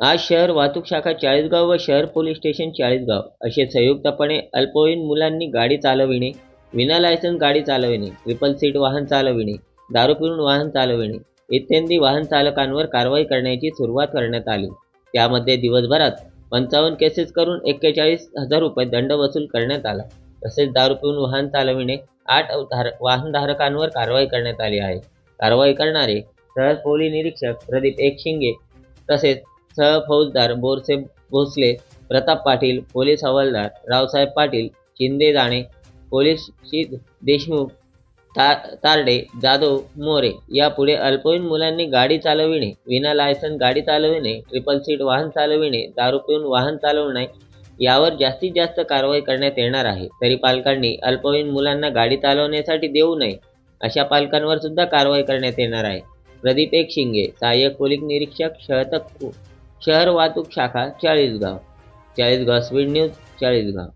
आज शहर वाहतूक शाखा चाळीसगाव व शहर पोलीस स्टेशन चाळीसगाव. असे संयुक्तपणे अल्पवयीन मुलांनी गाडी चालविणे विना लायसन्स गाडी चालविणे ट्रिपल सीट वाहन चालविणे दारू पिऊन वाहन चालविणे इत्यादी वाहन चालकांवर कारवाई करण्याची सुरुवात करण्यात आली. त्यामध्ये दिवसभरात पंचावन्न केसेस करून एक्केचाळीस हजार रुपये दंड वसूल करण्यात आला. तसेच दारू पिऊन वाहन चालविणे आठ अवधार वाहनधारकांवर कारवाई करण्यात आली आहे. कारवाई करणारे सहज पोलीस निरीक्षक प्रदीप एक शिंगे तसेच सहफौजदार बोरसे भोसले प्रताप पाटील पोलीस हवालदार रावसाहेब पाटील शिंदे जाणे पोलीस श्री देशमुख ता तारडे जाधव मोरे यापुढे अल्पवयीन मुलांनी गाडी चालविणे विना लायसन गाडी चालविणे ट्रिपल सीट वाहन चालविणे दारू पिऊन वाहन चालवणे यावर जास्तीत जास्त कारवाई करण्यात येणार आहे. तरी पालकांनी अल्पवयीन मुलांना गाडी चालवण्यासाठी देऊ नये अशा पालकांवर सुद्धा कारवाई करण्यात येणार आहे. प्रदीप एक शिंगे सहाय्यक पोलीस निरीक्षक शहतक शहर वाहतूक शाखा Chalisgaon. Chalisgaon speed news Chalisgaon.